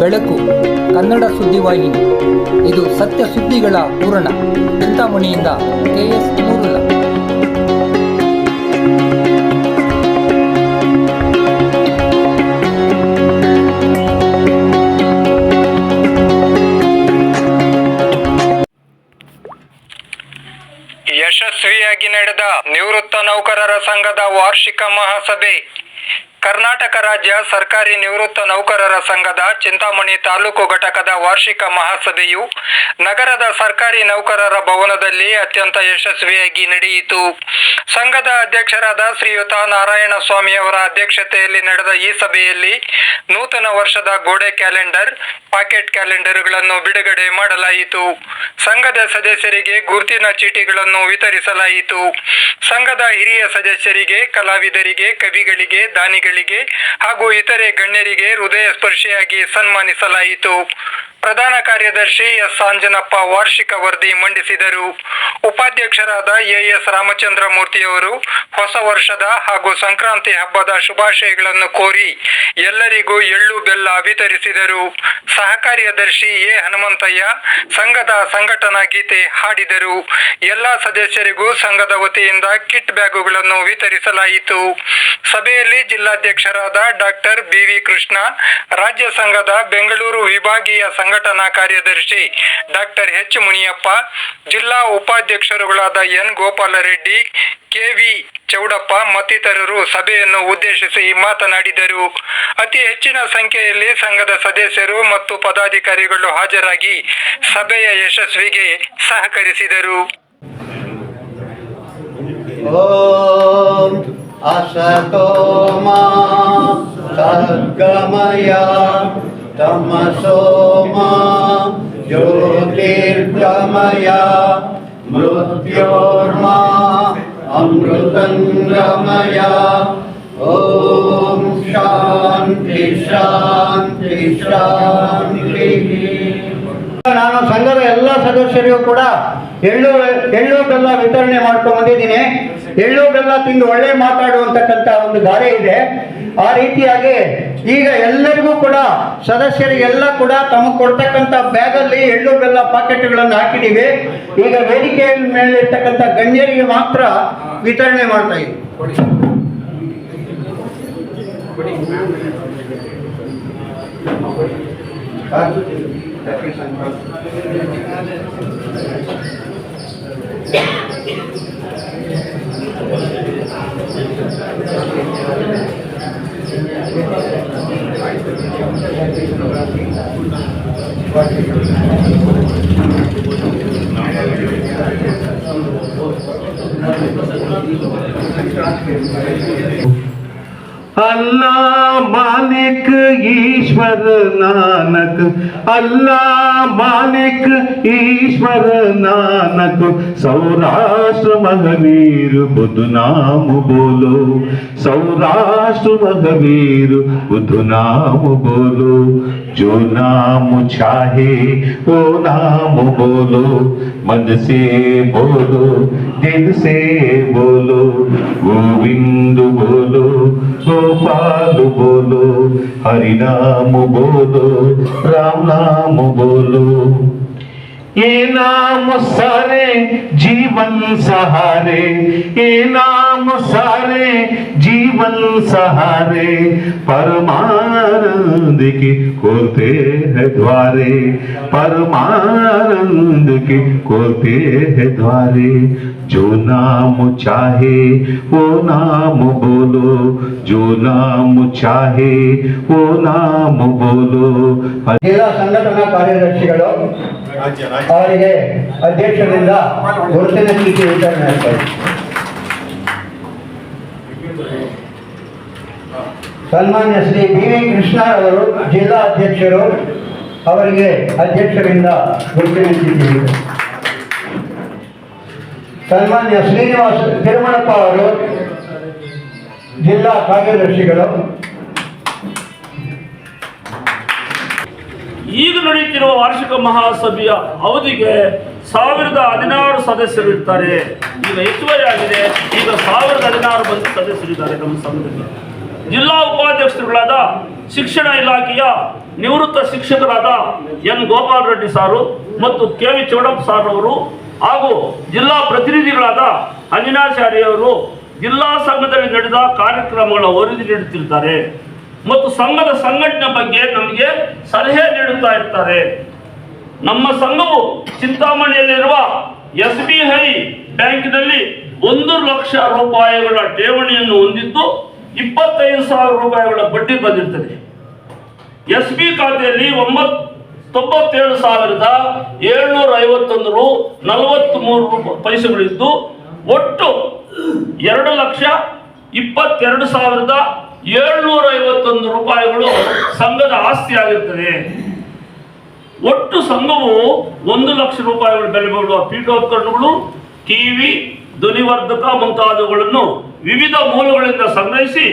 ಬೆಳಕು, ಕನ್ನಡ ಸುದ್ದಿವಾಹಿನಿ ಇದು ಸತ್ಯ ಸುದ್ದಿಗಳ ಪೂರಣ ಚಿಂತಾಮಣಿಯಿಂದ ಕೆಎಸ್ ಮೂರುಲ ಯಶಸ್ವಿಯಾಗಿ ನಡೆದ ನಿವೃತ್ತ ನೌಕರರ ಸಂಘದ ವಾರ್ಷಿಕ ಮಹಾಸಭೆ ಕರ್ನಾಟಕ ರಾಜ್ಯ ಸರ್ಕಾರಿ ನಿವೃತ್ತ ನೌಕರರ ಸಂಘದ ಚಿಂತಾಮಣಿ ತಾಲೂಕು ಘಟಕದ ವಾರ್ಷಿಕ ಮಹಾಸಭೆಯು ನಗರದ ಸರ್ಕಾರಿ ನೌಕರರ ಭವನದಲ್ಲಿ ಅತ್ಯಂತ ಯಶಸ್ವಿಯಾಗಿ ನಡೆಯಿತು. ಸಂಘದ ಅಧ್ಯಕ್ಷರಾದ ಶ್ರೀಯುತ ನಾರಾಯಣ ಸ್ವಾಮಿ ಅವರ ಅಧ್ಯಕ್ಷತೆಯಲ್ಲಿ ನಡೆದ ಈ ಸಭೆಯಲ್ಲಿ ನೂತನ ವರ್ಷದ ಗೋಡೆ ಕ್ಯಾಲೆಂಡರ್, ಪಾಕೆಟ್ ಕ್ಯಾಲೆಂಡರ್ಗಳನ್ನು ಬಿಡುಗಡೆ ಮಾಡಲಾಯಿತು. ಸಂಘದ ಸದಸ್ಯರಿಗೆ ಗುರುತಿನ ಚೀಟಿಗಳನ್ನು ವಿತರಿಸಲಾಯಿತು. ಸಂಘದ ಹಿರಿಯ ಸದಸ್ಯರಿಗೆ, ಕಲಾವಿದರಿಗೆ, ಕವಿಗಳಿಗೆ, ದಾನಿಗಳಿಗೆ ಹಾಗೂ ಇತರೆ ಗಣ್ಯರಿಗೆ ಹೃದಯ ಸ್ಪರ್ಶಿಯಾಗಿ ಸನ್ಮಾನಿಸಲಾಯಿತು. ಪ್ರಧಾನ ಕಾರ್ಯದರ್ಶಿ ಎಸ್. ಆಂಜನಪ್ಪ ವಾರ್ಷಿಕ ವರದಿ ಮಂಡಿಸಿದರು. ಉಪಾಧ್ಯಕ್ಷರಾದ ಎಎಸ್ ರಾಮಚಂದ್ರ ಮೂರ್ತಿಯವರು ಹೊಸ ವರ್ಷದ ಹಾಗೂ ಸಂಕ್ರಾಂತಿ ಹಬ್ಬದ ಶುಭಾಶಯಗಳನ್ನು ಕೋರಿ ಎಲ್ಲರಿಗೂ ಎಳ್ಳು ಬೆಲ್ಲ ವಿತರಿಸಿದರು. ಸಹಕಾರ್ಯದರ್ಶಿ ಎ ಹನುಮಂತಯ್ಯ ಸಂಘದ ಸಂಘಟನಾ ಗೀತೆ ಹಾಡಿದರು. ಎಲ್ಲ ಸದಸ್ಯರಿಗೂ ಸಂಘದ ವತಿಯಿಂದ ಕಿಟ್ ಬ್ಯಾಗುಗಳನ್ನು ವಿತರಿಸಲಾಯಿತು. ಸಭೆಯಲ್ಲಿ ಜಿಲ್ಲಾಧ್ಯಕ್ಷರಾದ ಡಾಕ್ಟರ್ ಬಿವಿ ಕೃಷ್ಣ, ರಾಜ್ಯ ಸಂಘದ ಬೆಂಗಳೂರು ವಿಭಾಗೀಯ ಸಂಘಟನಾ ಕಾರ್ಯದರ್ಶಿ ಡಾಕ್ಟರ್ ಎಚ್ ಮುನಿಯಪ್ಪ, ಜಿಲ್ಲಾ ಉಪಾಧ್ಯಕ್ಷರುಗಳಾದ ಎನ್ ಗೋಪಾಲರೆಡ್ಡಿ ಕೆವಿ ಚೌಡಪ್ಪ ಮತ್ತಿತರರು ಸಭೆಯನ್ನು ಉದ್ದೇಶಿಸಿ ಮಾತನಾಡಿದರು ಅತಿ ಹೆಚ್ಚಿನ ಸಂಖ್ಯೆಯಲ್ಲಿ ಸಂಘದ ಸದಸ್ಯರು ಮತ್ತು ಪದಾಧಿಕಾರಿಗಳು ಹಾಜರಾಗಿ ಸಭೆಯ ಯಶಸ್ವಿಗೆ ಸಹಕರಿಸಿದರು ॐ असतो मा सद्गमय तमसो मा ज्योतिर्गमय मृत्योर्मा अमृतङ्गमय ॐ शान्ति शान्ति शान्तिः ನಾನು ಸಂಘದ ಎಲ್ಲ ಸದಸ್ಯರಿಗೂ ಕೂಡ ಎಳ್ಳು ಎಳ್ಳು ಬೆಲ್ಲ ವಿತರಣೆ ಮಾಡ್ಕೊಂಡು ಬಂದಿದ್ದೀನಿ ಎಳ್ಳು ಬೆಲ್ಲ ತಿಂದು ಒಳ್ಳೆ ಮಾತಾಡುವಂತಕ್ಕಂಥ ಒಂದು ಗಾದೆ ಇದೆ ಆ ರೀತಿಯಾಗಿ ಈಗ ಎಲ್ಲರಿಗೂ ಕೂಡ ಸದಸ್ಯರಿಗೆಲ್ಲ ಕೂಡ ತಮಗೆ ಕೊಡ್ತಕ್ಕಂಥ ಬ್ಯಾಗಲ್ಲಿ ಎಳ್ಳು ಬೆಲ್ಲ ಪಾಕೆಟ್ಗಳನ್ನು ಹಾಕಿದ್ದೀವಿ ಈಗ ವೇದಿಕೆಯ ಮೇಲೆ ಇರ್ತಕ್ಕಂಥ ಗಣ್ಯರಿಗೆ ಮಾತ್ರ ವಿತರಣೆ ಮಾಡ್ತಾ ಇದ್ದೀವಿ. अल्लाह मालिक ईश्वर नानक अल्लाह मालिक ईश्वर नानक सौराष्ट्र महावीर बुद्ध नाम बोलो सौराष्ट्र महावीर बुद्ध नाम बोलो जो नाम चाहे वो नाम बोलो मन से बोलो दिल से बोलो गोविंद बोलो गोपाल बोलो हरि नाम बोलो राम नाम बोलो Hallelujah. ये नाम सारे जीवन सहारे ये नाम सारे जीवन सहारे परमानंद के खोलते हैं द्वारे परमानंद के खोलते हैं द्वारे जो नाम चाहे वो नाम बोलो जो नाम चाहे वो नाम बोलो ಜಿಲ್ಲಾ ಸಂಘಟನಾ ಕಾರ್ಯದರ್ಶಿಗಳು ಅವರಿಗೆ ಅಧ್ಯಕ್ಷರಿಂದ ಗುರುತಿನ ಚೀಟಿ ವಿತರಣೆ ಆಗ್ತಾ ಸನ್ಮಾನ್ಯ ಶ್ರೀ ಬಿ ವಿ ಕೃಷ್ಣರವರು ಜಿಲ್ಲಾ ಅಧ್ಯಕ್ಷರು, ಅವರಿಗೆ ಅಧ್ಯಕ್ಷರಿಂದ ಗುರುತಿನ ಚೀಟಿ ಸನ್ಮಾನ್ಯ ಶ್ರೀನಿವಾಸ ತಿರುಮಣಪ್ಪ ಅವರು, ಜಿಲ್ಲಾ ಕಾರ್ಯದರ್ಶಿಗಳು ಈಗ ನಡೆಯುತ್ತಿರುವ ವಾರ್ಷಿಕ ಮಹಾಸಭೆಯ ಅವಧಿಗೆ ಸಾವಿರದ ಹದಿನಾರು ಸದಸ್ಯರು ಇರ್ತಾರೆ. ಈಗ ಹೆಚ್ಚುವರಿ ಆಗಿದೆ. ಈಗ ಸಾವಿರದ ಹದಿನಾರು ಮಂದಿ ಸದಸ್ಯರಿದ್ದಾರೆ ನಮ್ಮ ಸಂಘದಲ್ಲಿ. ಜಿಲ್ಲಾ ಉಪಾಧ್ಯಕ್ಷರುಗಳಾದ ಶಿಕ್ಷಣ ಇಲಾಖೆಯ ನಿವೃತ್ತ ಶಿಕ್ಷಕರಾದ ಎನ್ ಗೋಪಾಲ್ ರೆಡ್ಡಿ ಸಾರು ಮತ್ತು ಕೆ ವಿ ಚೌಡಪ್ಪ ಸಾರ್ ಅವರು ಹಾಗೂ ಜಿಲ್ಲಾ ಪ್ರತಿನಿಧಿಗಳಾದ ಅಂಜನಾಚಾರ್ಯವರು ಜಿಲ್ಲಾ ಸಂಘದಲ್ಲಿ ನಡೆದ ಕಾರ್ಯಕ್ರಮಗಳ ವರದಿ ನೀಡುತ್ತಿರ್ತಾರೆ ಮತ್ತು ಸಂಘದ ಸಂಘಟನೆ ಬಗ್ಗೆ ನಮಗೆ ಸಲಹೆ ನೀಡುತ್ತಾ ಇರ್ತಾರೆ. ನಮ್ಮ ಸಂಘವು ಚಿಂತಾಮಣಿಯಲ್ಲಿರುವ ಎಸ್ ಬಿ ಐ ಬ್ಯಾಂಕ್ನಲ್ಲಿ ಒಂದು ಲಕ್ಷ ರೂಪಾಯಿಗಳ ಠೇವಣಿಯನ್ನು ಹೊಂದಿದ್ದು ಇಪ್ಪತ್ತೈದು ಸಾವಿರ ರೂಪಾಯಿಗಳ ಬಡ್ಡಿ ಬಂದಿರ್ತದೆ. ಎಸ್ ಬಿ ಖಾತೆಯಲ್ಲಿ ಒಂಬತ್ತು ತೊಂಬತ್ತೇಳು ಸಾವಿರದ ಏಳ್ನೂರ ಐವತ್ತೊಂದು ರು ನಲವತ್ತ್ಮೂರು ಪೈಸೆಗಳಿದ್ದು, ಒಟ್ಟು ಎರಡು ಲಕ್ಷ ಇಪ್ಪತ್ತೆರಡು ಸಾವಿರದ ಏಳ್ನೂರ ಐವತ್ತೊಂದು ರೂಪಾಯಿಗಳು ಸಂಘದ ಆಸ್ತಿ ಆಗಿರ್ತದೆ. ಒಟ್ಟು ಸಂಘವು ಒಂದು ಲಕ್ಷ ರೂಪಾಯಿಗಳು ಬೆಲೆ ಬಾಳುವ ಪೀಠೋಪಕರಣಗಳು, ಟಿವಿ, ಧ್ವನಿವರ್ಧಕ ಮುಂತಾದವುಗಳನ್ನು ವಿವಿಧ ಮೂಲಗಳಿಂದ ಸಂಗ್ರಹಿಸಿ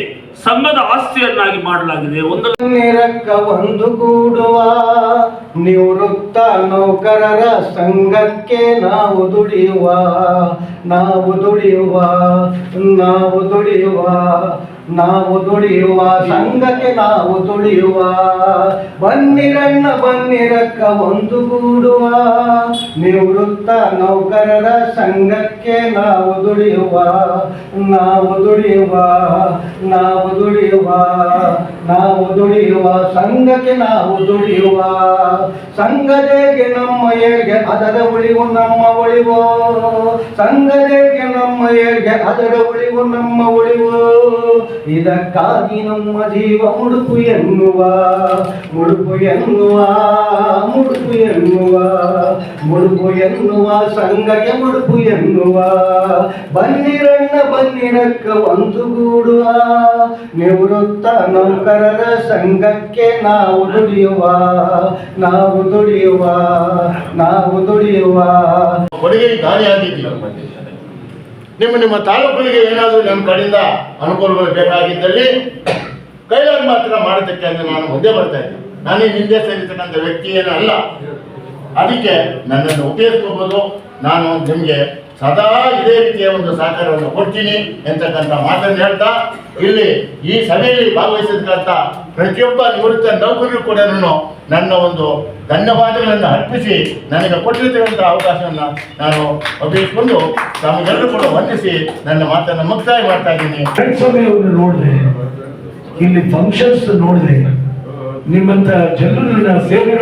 ಸಂಘದ ಆಸ್ತಿಯನ್ನಾಗಿ ಮಾಡಲಾಗಿದೆ. ಒಂದು ನಿರಕ್ಕ ಒಂದು ಕೂಡುವ ನಿವೃತ್ತ ನೌಕರರ ಸಂಘಕ್ಕೆ ನಾವು ದುಡಿಯುವ ನಾವು ದುಡಿಯುವ ನಾವು ದುಡಿಯುವ ನಾವು ದುಡಿಯುವ, ಸಂಘಕ್ಕೆ ನಾವು ದುಡಿಯುವ. ಬನ್ನಿರಣ್ಣ, ಬನ್ನಿರಕ್ಕ ಒಂದು ಕೂಡುವ ನಿವೃತ್ತ ನೌಕರರ ಸಂಘಕ್ಕೆ ನಾವು ದುಡಿಯುವ, ನಾವು ದುಡಿಯುವ, ನಾವು ದುಡಿಯುವ ನಾವು ದುಡಿಯುವ, ಸಂಘಕ್ಕೆ ನಾವು ದುಡಿಯುವ, ಸಂಘದೇಗೆ ನಮ್ಮ ಏಳ್ಗೆ ಅದರ ಉಳಿವು ನಮ್ಮ ಉಳಿವು, ಸಂಘದೇಗೆ ನಮ್ಮ ಏಳ್ಗೆ ಅದರ ಉಳಿವು ನಮ್ಮ ಉಳಿವು. ಇದಕ್ಕಾಗಿ ನಮ್ಮ ಜೀವ ಮುಡುಪು ಎನ್ನುವ ಮುಡುಪು ಎನ್ನುವ ಮುಡುಪು ಎನ್ನುವ ಮುಡುಪು ಎನ್ನುವ, ಸಂಘಕ್ಕೆ ಮುಡುಪು ಎನ್ನುವ. ಬನ್ನಿರಣ್ಣ ಬನ್ನಿರಕ್ಕ ಒಂದು ಗೂಡುವ ನಿವೃತ್ತ ನೌಕರರ ಸಂಘಕ್ಕೆ ನಾವು ದುಡಿಯುವ ನಾವು ದುಡಿಯುವ ನಾವು ದುಡಿಯುವ. ಕೊಡುಗೆ ದಾನಿಯಾಗಿದ್ದೀವಿ ನಿಮ್ಮ ನಿಮ್ಮ ತಾಲೂಕುಗಳಿಗೆ ಏನಾದರೂ ನಮ್ಮ ಕಡೆಯಿಂದ ಅನುಕೂಲಗಳು ಬೇಕಾಗಿದ್ದಲ್ಲಿ ಕೈಲಾಗಿ ಮಾತ್ರ ಮಾಡೋದಕ್ಕೆ ಅಂತ ನಾನು ಮುಂದೆ ಬರ್ತಾ ಇದ್ದೀನಿ. ನಾನೇ ಹಿಂದೆ ಸೇರಿರ್ತಕ್ಕಂಥ ವ್ಯಕ್ತಿ ಏನಲ್ಲ ಅದಕ್ಕೆ ನನ್ನನ್ನು ಉಪಯೋಗಿಸ್ಕೋಬೋದು. ನಾನು ನಿಮಗೆ ಸದಾ ಇದೇ ರೀತಿಯ ಒಂದು ಸಹಕಾರವನ್ನು ಕೊಡ್ತೀನಿ ಎಂತಕ್ಕಂಥ ಮಾತನ್ನು ಹೇಳ್ತಾ, ಇಲ್ಲಿ ಈ ಸಭೆಯಲ್ಲಿ ಭಾಗವಹಿಸಿದಂತ ಪ್ರತಿಯೊಬ್ಬ ನಿವೃತ್ತ ನೌಕರರು ಕೂಡ ನನ್ನ ಒಂದು ಧನ್ಯವಾದಗಳನ್ನು ಅರ್ಪಿಸಿ ನನಗೆ ಕೊಟ್ಟಿರ್ತಕ್ಕಂಥ ಅವಕಾಶವನ್ನು ನಾನು ಒಪ್ಪಿಸಿಕೊಂಡು ತಮಗೆಲ್ಲರೂ ಕೂಡ ವಂದಿಸಿ ನನ್ನ ಮಾತನ್ನು ಮುಕ್ತಾಯ ಮಾಡ್ತಾ ಇದ್ದೀನಿ. ಸಭೆಯನ್ನು ನೋಡಿದೆ ಇಲ್ಲಿ ಫಂಕ್ಷನ್ಸ್ ನೋಡಿದೆ ನಿಮ್ಮಂತ ಜನರನ್ನ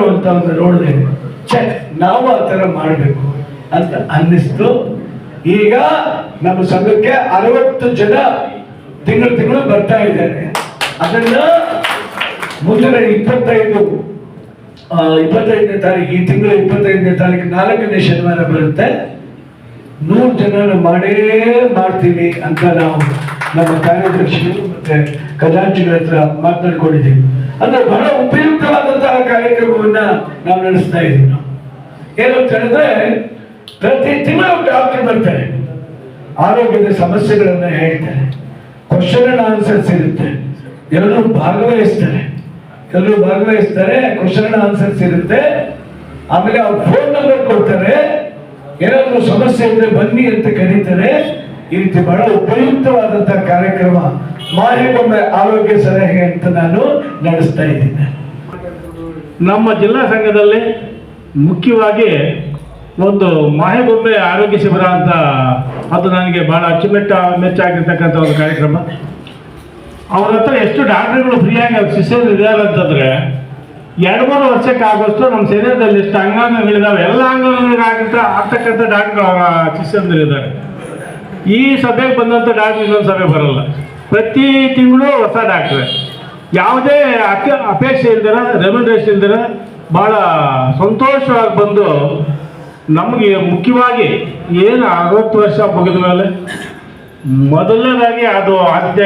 ಒಂದು ನೋಡಿದೆ ಚೆಕ್ ನಾವು ಆ ಥರ ಮಾಡಬೇಕು ಅಂತ ಅನ್ನಿಸ್ತು. ಈಗ ನಮ್ಮ ಸಂಘಕ್ಕೆ ಅರವತ್ತು ಜನ ತಿಂಗಳು ತಿಂಗಳು ಬರ್ತಾ ಇದ್ದಾರೆ. ಅದನ್ನ ಮುಂದಿನ ಇಪ್ಪತ್ತೈದು ಇಪ್ಪತ್ತೈದನೇ ತಾರೀಕು, ಈ ತಿಂಗಳ ಇಪ್ಪತ್ತೈದನೇ ತಾರೀಕು ನಾಲ್ಕನೇ ಶನಿವಾರ ಬರುತ್ತೆ. ನೂರು ಜನ ಮಾಡೇ ಮಾಡ್ತೀವಿ ಅಂತ ನಾವು ನಮ್ಮ ಕಾರ್ಯದರ್ಶಿಗಳು ಮತ್ತೆ ಖಜಾಂಚಿಗಳ ಹತ್ರ ಮಾತನಾಡ್ಕೊಂಡಿದ್ದೀವಿ. ಅಂದ್ರೆ ಬಹಳ ಉಪಯುಕ್ತವಾದಂತಹ ಕಾರ್ಯಕ್ರಮವನ್ನ ನಾವು ನಡೆಸ್ತಾ ಇದ್ದೀವಿ. ನಾವು ಏನು ಅಂತ ಹೇಳಿದ್ರೆ ಪ್ರತಿ ತಿಂಗಳು ಡಾಕ್ಟರ್ ಬರ್ತಾರೆ. ಆರೋಗ್ಯದ ಸಮಸ್ಯೆಗಳನ್ನ ಹೇಳ್ತಾರೆ. ಕ್ವಶನ್ ಆನ್ಸರ್ಸ್ ಇರುತ್ತೆ. ಎಲ್ಲರೂ ಭಾಗವಹಿಸ್ತಾರೆ. ಎಲ್ಲರೂ ಭಾಗವಹಿಸ್ತಾರೆ ಕ್ವಶನ್ ಆನ್ಸರ್ಸ್ ಇರುತ್ತೆ. ಆಮೇಲೆ ಅವ್ರು ಫೋನ್ ನಂಬರ್ ಕೊಡ್ತಾರೆ. ಏನಾದ್ರೂ ಸಮಸ್ಯೆ ಇದ್ರೆ ಬನ್ನಿ ಅಂತ ಕರೀತಾರೆ. ಈ ರೀತಿ ಬಹಳ ಉಪಯುಕ್ತವಾದಂತಹ ಕಾರ್ಯಕ್ರಮ ಮಾಹಿಗೊಮ್ಮೆ ಆರೋಗ್ಯ ಸಲಹೆ ಅಂತ ನಾನು ನಡೆಸ್ತಾ ಇದ್ದೀನಿ. ನಮ್ಮ ಜಿಲ್ಲಾ ಸಂಘದಲ್ಲಿ ಮುಖ್ಯವಾಗಿ ಒಂದು ಮಾಹೆಗೊಂಬೆ ಆರೋಗ್ಯ ಶಿಬಿರ ಅಂತ ಅದು ನನಗೆ ಬಹಳ ಅಚ್ಚುಮೆಟ್ಟ ಮೆಚ್ಚಾಗಿರ್ತಕ್ಕಂಥ ಒಂದು ಕಾರ್ಯಕ್ರಮ. ಅವ್ರ ಹತ್ರ ಎಷ್ಟು ಡಾಕ್ಟರ್ಗಳು ಫ್ರೀಯಾಗಿ ಅವ್ರ ಶಿಷ್ಯರು ಇದ್ದಾರೆ ಅಂತಂದ್ರೆ ಎರಡು ಮೂರು ವರ್ಷಕ್ಕೆ ಆಗೋಷ್ಟು ನಮ್ಮ ಶರೀರದಲ್ಲಿ ಎಷ್ಟು ಅಂಗಾಂಗಗಳಿದಾವೆ, ಎಲ್ಲ ಅಂಗಾಂಗಗಳಿಗೆ ಆಗಿರ್ತ ಆಗ್ತಕ್ಕಂಥ ಡಾಕ್ಟರ್ ಅವರ ಶಿಷ್ಯಂದಿರಿದ್ದಾರೆ ಈ ಸಭೆಗೆ ಬಂದಂಥ ಡಾಕ್ಟರ್ ಇನ್ನೊಂದು ಸಭೆ ಬರಲ್ಲ. ಪ್ರತಿ ತಿಂಗಳು ಹೊಸ ಡಾಕ್ಟ್ರೆ. ಯಾವುದೇ ಅಪೇಕ್ಷೆ ಇಲ್ದಿರ, ರೆಮ್ಯುನರೇಷನ್ ಇಲ್ದಿರ ಭಾಳ ಸಂತೋಷವಾಗಿ ಬಂದು ನಮಗೆ ಮುಖ್ಯವಾಗಿ ಏನು ಅರವತ್ತು ವರ್ಷ ಮುಗಿದ ಮೇಲೆ ಮೊದಲನೇದಾಗಿ ಅದು ಆದ್ಯ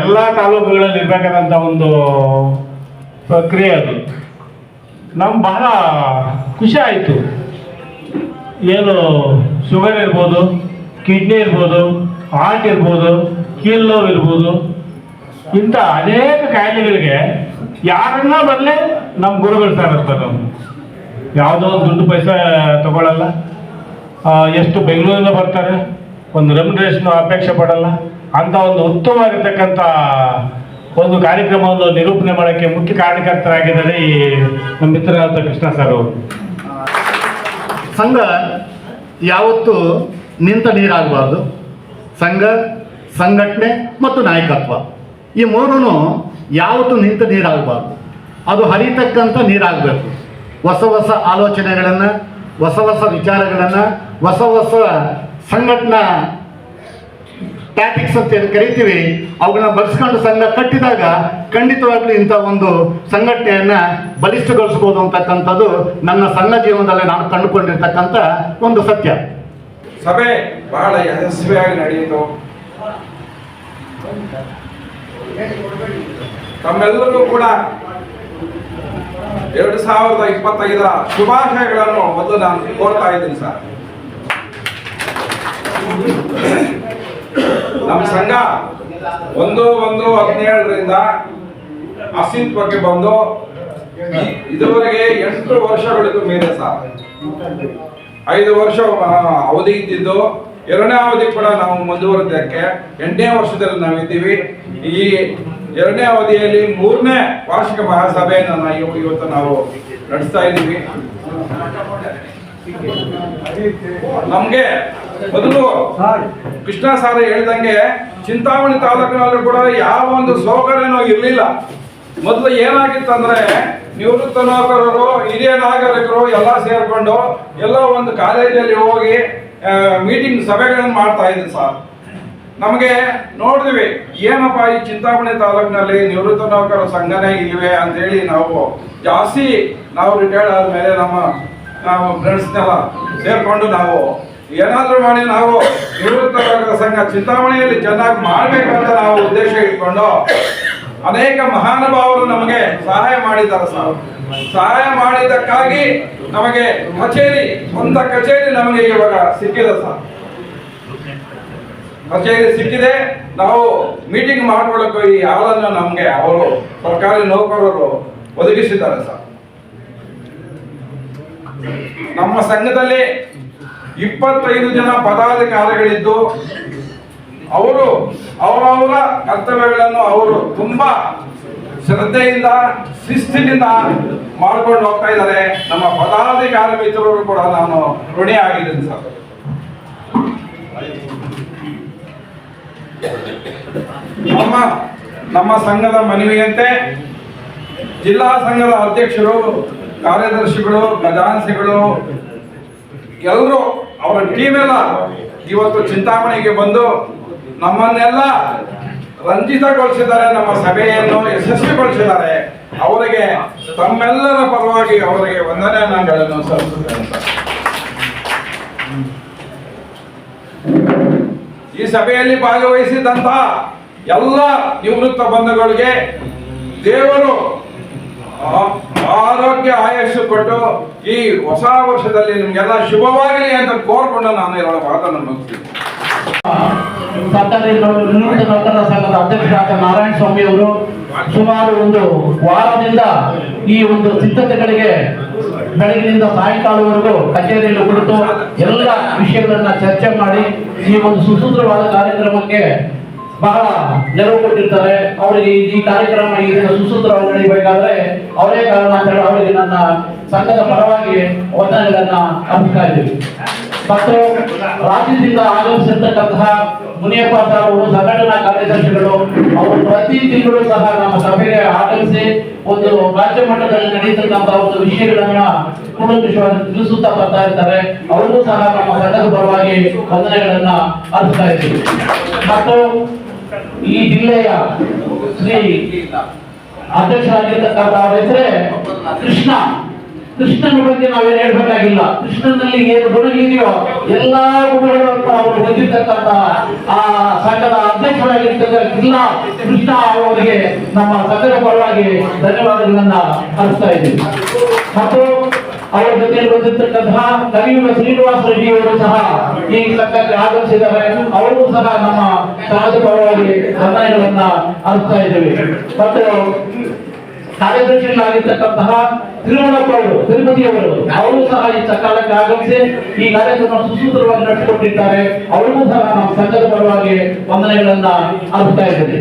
ಎಲ್ಲ ತಾಲೂಕುಗಳಲ್ಲಿ ಇರಬೇಕಾದಂಥ ಒಂದು ಪ್ರಕ್ರಿಯೆ ಅದು. ನಮ್ಗೆ ಬಹಳ ಖುಷಿ ಆಯಿತು. ಏನು ಶುಗರ್ ಇರ್ಬೋದು, ಕಿಡ್ನಿ ಇರ್ಬೋದು, ಹಾರ್ಟ್ ಇರ್ಬೋದು, ಕೀಲ್ ನೋವು ಇರ್ಬೋದು ಇಂಥ ಅನೇಕ ಕಾಯಿಲೆಗಳಿಗೆ ಯಾರನ್ನ ಬರಲೇ ನಮ್ಮ ಗುರುಗಳು ಸರ್ ಅಂತ ಅವ್ರು ಯಾವುದೋ ಒಂದು ದುಡ್ಡು ಪೈಸೆ ತಗೊಳ್ಳಲ್ಲ ಎಷ್ಟು ಬೆಂಗಳೂರಿಂದ ಬರ್ತಾರೆ, ಒಂದು ರೆಮ್ಯುನರೇಷನ್ ಅಪೇಕ್ಷೆ ಪಡಲ್ಲ. ಅಂತ ಒಂದು ಉತ್ತಮವಾಗಿರ್ತಕ್ಕಂಥ ಒಂದು ಕಾರ್ಯಕ್ರಮವನ್ನು ನಿರೂಪಣೆ ಮಾಡೋಕ್ಕೆ ಮುಖ್ಯ ಕಾರಣಕರ್ತರಾಗಿದ್ದಾರೆ ಈ ನಮ್ಮ ಮಿತ್ರರಾದ ಕೃಷ್ಣ ಸರ್ ಅವರು. ಸಂಘ ಯಾವತ್ತು ನಿಂತ ನೀರಾಗಬಾರ್ದು. ಸಂಘ, ಸಂಘಟನೆ ಮತ್ತು ನಾಯಕತ್ವ. ಈ ಮೂರೂ ಯಾವತ್ತು ನಿಂತ ನೀರಾಗಬಾರ್ದು. ಅದು ಹರಿತಕ್ಕಂಥ ನೀರಾಗಬೇಕು. ಹೊಸ ಹೊಸ ಆಲೋಚನೆಗಳನ್ನು, ಹೊಸ ಹೊಸ ವಿಚಾರಗಳನ್ನು, ಹೊಸ ಹೊಸ ಸಂಘಟನಾ ಟ್ಯಾಟಿಕ್ಸ್ ಅಂತ ಏನು ಕರಿತೀವಿ, ಅವುಗಳನ್ನ ಬಳಸ್ಕೊಂಡು ಸಂಘ ಕಟ್ಟಿದಾಗ ಖಂಡಿತವಾಗ್ಲೂ ಇಂಥ ಒಂದು ಸಂಘಟನೆಯನ್ನ ಬಲಿಷ್ಠಗೊಳಿಸ್ಬೋದು ಅಂತಕ್ಕಂಥದ್ದು ನನ್ನ ಸಣ್ಣ ಜೀವನದಲ್ಲಿ ನಾನು ಕಂಡುಕೊಂಡಿರ್ತಕ್ಕಂಥ ಒಂದು ಸತ್ಯ. ಸಭೆ ಬಹಳ ಯಶಸ್ವಿಯಾಗಿ ನಡೆಯಿತು. ತಮ್ಮೆಲ್ಲರೂ ಕೂಡ ಎರಡು ಸಾವಿರದ ಇಪ್ಪತ್ತೈದರ ಶುಭಾಶಯಗಳನ್ನು ಮೊದಲು ನಾನು ಕೋರ್ತಾ ಇದ್ದೀನಿ, ಸರ್. ನಮ್ಮ ಸಂಘ ಒಂದು ಒಂದು ಹದಿನೇಳರಿಂದ ಅಸ್ತಿತ್ವಕ್ಕೆ ಬಂದು ಇದುವರೆಗೆ ಎಂಟು ವರ್ಷಗಳಿಗೂ ಮೇಲೆ, ಸರ್. ಐದು ವರ್ಷ ಅವಧಿ ಇದ್ದಿದ್ದು. ಎರಡನೇ ಅವಧಿ ಕೂಡ ನಾವು ಮುಂದುವರೆದಕ್ಕೆ ಎಂಟನೇ ವರ್ಷದಲ್ಲಿ ನಾವಿದ್ದೀವಿ. ಈ ಎರಡನೇ ಅವಧಿಯಲ್ಲಿ ಮೂರನೇ ವಾರ್ಷಿಕ ಮಹಾಸಭೆಯನ್ನು ಇವತ್ತು ನಾವು ನಡೆಸ್ತಾ ಇದ್ದೀವಿ. ನಮ್ಗೆ ಮೊದಲು ಕೃಷ್ಣ ಸಾರ ಹೇಳಿದಂಗೆ ಚಿಂತಾಮಣಿ ತಾಲೂಕಿನಲ್ಲೂ ಕೂಡ ಯಾವ ಒಂದು ಸೌಕರ್ಯನೂ ಇರಲಿಲ್ಲ. ಮೊದಲು ಏನಾಗಿತ್ತಂದ್ರೆ ನಿವೃತ್ತ ನೌಕರರು ಹಿರಿಯ ನಾಗರಿಕರು ಎಲ್ಲ ಸೇರ್ಕೊಂಡು ಎಲ್ಲ ಒಂದು ಕಾಲೇಜಲ್ಲಿ ಹೋಗಿ ಮೀಟಿಂಗ್ ಸಭೆಗಳನ್ನು ಮಾಡ್ತಾ ಇದ್ರು ಸರ್ ನಮಗೆ ನೋಡಿದ್ವಿ, ಏನಪ್ಪ ಈ ಚಿಂತಾಮಣಿ ತಾಲೂಕಿನಲ್ಲಿ ನಿವೃತ್ತ ನೌಕರ ಸಂಘನೇ ಇಲ್ವೇ ಅಂತ ಹೇಳಿ ನಾವು ಜಾಸ್ತಿ ನಾವು ರಿಟೈರ್ಡ್ ಆದ್ಮೇಲೆ ನಮ್ಮ, ನಾವು ಫ್ರೆಂಡ್ಸ್ನೆಲ್ಲ ಸೇರ್ಕೊಂಡು ನಾವು, ಏನಾದರೂ ಮಾಡಿ ನಾವು ನಿವೃತ್ತ ನೌಕರ ಸಂಘ ಚಿಂತಾಮಣಿಯಲ್ಲಿ ಚೆನ್ನಾಗಿ ಮಾಡ್ಬೇಕಂತ ನಾವು ಉದ್ದೇಶ ಇಟ್ಕೊಂಡು ಅನೇಕ ಮಹಾನುಭಾವರು ನಮಗೆ ಸಹಾಯ ಮಾಡಿದ್ದಾರೆ ಸರ್. ಸಹಾಯ ಮಾಡಿದ್ದಕ್ಕಾಗಿ ನಮಗೆ ಕಚೇರಿ, ಸ್ವಂತ ಕಚೇರಿ ನಮಗೆ ಇವಾಗ ಸಿಕ್ಕಿದೆ ಸರ್. ಕಚೇರಿ ಸಿಕ್ಕಿದೆ? ನಾವು ಮೀಟಿಂಗ್ ಮಾಡ್ಕೊಳ್ಳೋಕೆ ಈ ಹಾಲನ್ನು ನಮಗೆ. ಅವರು ಸರ್ಕಾರಿ ನೌಕರರು ಒದಗಿಸಿದ್ದಾರೆ ಸರ್. ನಮ್ಮ ಸಂಘದಲ್ಲಿ ಇಪ್ಪತ್ತೈದು ಜನ ಪದಾಧಿಕಾರಿಗಳಿದ್ದು, ಅವರು ಅವರವರ ಕರ್ತವ್ಯಗಳನ್ನು ಅವರು ತುಂಬಾ ಶ್ರದ್ಧೆಯಿಂದ, ಶಿಸ್ತಿನಿಂದ ಮಾಡ್ಕೊಂಡು ಹೋಗ್ತಾ ಇದ್ದಾರೆ. ನಮ್ಮ ಪದಾಧಿಕಾರಿ ಮಿತ್ರರು ಕೂಡ ನಾನು ಋಣಿಯಾಗಿದ್ದೀನಿ ಸರ್. ನಮ್ಮ ನಮ್ಮ ಸಂಘದ ಮನವಿಯಂತೆ ಜಿಲ್ಲಾ ಸಂಘದ ಅಧ್ಯಕ್ಷರು, ಕಾರ್ಯದರ್ಶಿಗಳು ಖಜಾನ್ಸಿಗಳು ಎಲ್ಲರೂ ಅವರ ಟೀಮ್ ಎಲ್ಲ ಇವತ್ತು ಚಿಂತಾಮಣಿಗೆ ಬಂದು ನಮ್ಮನ್ನೆಲ್ಲ ರಂಜಿತಗೊಳಿಸಿದ್ದಾರೆ, ನಮ್ಮ ಸಭೆಯನ್ನು ಯಶಸ್ವಿಗೊಳಿಸಿದ್ದಾರೆ ಅವರಿಗೆ, ತಮ್ಮೆಲ್ಲರ ಪರವಾಗಿ ಅವರಿಗೆ ವಂದನೆಗಳನ್ನು ಸಲ್ಲಿಸುತ್ತೇನೆ. ಈ ಸಭೆಯಲ್ಲಿ ಭಾಗವಹಿಸಿದಂತ ಎಲ್ಲ ನಿವೃತ್ತ ಬಂಧುಗಳಿಗೆ ದೇವರು ಆರೋಗ್ಯ ಆಯಸ್ಸು ಕೊಟ್ಟು ಈ ಹೊಸ ವರ್ಷದಲ್ಲಿ ನಿಮ್ಗೆಲ್ಲ ಶುಭವಾಗಲಿ ಅಂತ ಕೋರ್ಕೊಂಡು ನಾನು ಇರೋ ಮಾತನ್ನು ಮುಗಿಸ್ತೀನಿ. ಸರ್ಕಾರಿ ನಿವೃತ್ತ ನೌಕರರ ಸಂಘದ ಅಧ್ಯಕ್ಷರಾದ ನಾರಾಯಣ ಸ್ವಾಮಿ ಅವರು ಸುಮಾರು ಒಂದು ವಾರದಿಂದ ಈ ಒಂದು ಸಿದ್ಧತೆಗಳಿಗೆ ಬೆಳಗಿನಿಂದ ಸಾಯಂಕಾಲವರೆಗೂ ಕಚೇರಿಯಲ್ಲಿ ಕುಳಿತು ಎಲ್ಲ ವಿಷಯಗಳನ್ನ ಚರ್ಚೆ ಮಾಡಿ ಈ ಒಂದು ಸುಸೂತ್ರವಾದ ಕಾರ್ಯಕ್ರಮಕ್ಕೆ ಬಹಳ ನೆರವು ಕೊಟ್ಟಿರ್ತಾರೆ. ಅವರಿಗೆ ಈ- ಕಾರ್ಯಕ್ರಮ ಈ ದಿನ ಸುಸೂತ್ರವಾಗಿ ನಡೀಬೇಕಾದ್ರೆ ಅವರೇ ಕಾರಣ ಅಂತ ಹೇಳಿ ಅವರಿಗೆ ನನ್ನ ಸಂಘದ ಪರವಾಗಿ ವಂದನೆಗಳನ್ನ ಅರ್ಪಿಸ್ತಾ ಇದ್ದೀವಿ. ಮತ್ತು ರಾಜ್ಯದಿಂದ ಆಗಮಿಸಿರ್ತಕ್ಕಂತಹ ಮುನಿಯಪ್ಪ ಸರ್ ಸಂಘಟನಾ ಕಾರ್ಯದರ್ಶಿಗಳು, ಅವರು ಪ್ರತಿ ತಿಂಗಳು ಸಹ ನಮ್ಮ ಸಭೆಗೆ ಆಗಮಿಸಿ ಒಂದು ರಾಜ್ಯ ಮಟ್ಟದಲ್ಲಿ ನಡೆಯತಕ್ಕಂತಹ ಒಂದು ವಿಷಯಗಳನ್ನ ತಿಳಿಸುತ್ತಾ ಬರ್ತಾ ಇರ್ತಾರೆ ಅವರಿಗೂ ಸಹ ನಮ್ಮ ಸಂಘದ ಪರವಾಗಿ ವಂದನೆಗಳನ್ನ ಅರ್ಪಿಸ್ತಾ ಇದ್ದೀವಿ. ಮತ್ತು ಈ ಜಿಲ್ಲೆಯ ಶ್ರೀ ಅಧ್ಯಕ್ಷರಾಗಿರ್ತಕ್ಕಂಥ ಅವರ ಕೃಷ್ಣ. ಕೃಷ್ಣನ ಬಗ್ಗೆ ನಾವೇನು ಹೇಳ್ಬೇಕಾಗಿಲ್ಲ. ಕೃಷ್ಣನಲ್ಲಿ ಏನು ಗುಣಗಳಿದೆಯೋ ಎಲ್ಲಾ ಗುಣಗಳನ್ನು ಅವರು ಹೊಂದಿರ್ತಕ್ಕಂತಹ ಆ ಸಂಘದ ಅಧ್ಯಕ್ಷರಾಗಿರ್ತಕ್ಕ ಜಿಲ್ಲಾ ಕೃಷ್ಣ ಅವರಿಗೆ ನಮ್ಮ ಸಂಘದ ಪರವಾಗಿ ಧನ್ಯವಾದಗಳನ್ನ ಅರ್ಪಿಸ್ತಾ ಇದ್ದೀವಿ. ಮತ್ತು ಅವರ ಜೊತೆ ಬಂದಿರತಕ್ಕಂತಹ ಕಲಿಯುಗ ಶ್ರೀನಿವಾಸ ರೆಡ್ಡಿ ಅವರು ಸಹ ಈ ಸಂಘಕ್ಕೆ ಆಗಮಿಸಿದ್ದಾರೆ ಅವರು ಸಹ ನಮ್ಮ ಸಮಾಜ ಪರವಾಗಿ ವಂದನೆಗಳನ್ನ ಅರ್ಪಿಸ್ತಾ ಇದ್ದೇವೆ. ಮತ್ತು ಕಾರ್ಯದರ್ಶಿಗಳಾಗಿರ್ತಕ್ಕಂತಹ ತಿರುಮಲಪ್ಪ ಅವರು, ತಿರುಪತಿ ಅವರು ಸಹ ಈ ಸಕಾಲಕ್ಕೆ ಆಗಮಿಸಿ ಈ ಕಾರ್ಯಕ್ರಮ ಸುಸೂತ್ರವಾಗಿ ನಡೆಸಿಕೊಟ್ಟಿದ್ದಾರೆ. ಅವರಿಗೂ ಸಹ ನಮ್ಮ ಸಂಘದ ಪರವಾಗಿ ವಂದನೆಗಳನ್ನ ಅರ್ಪಿಸ್ತಾ ಇದ್ದೇವೆ.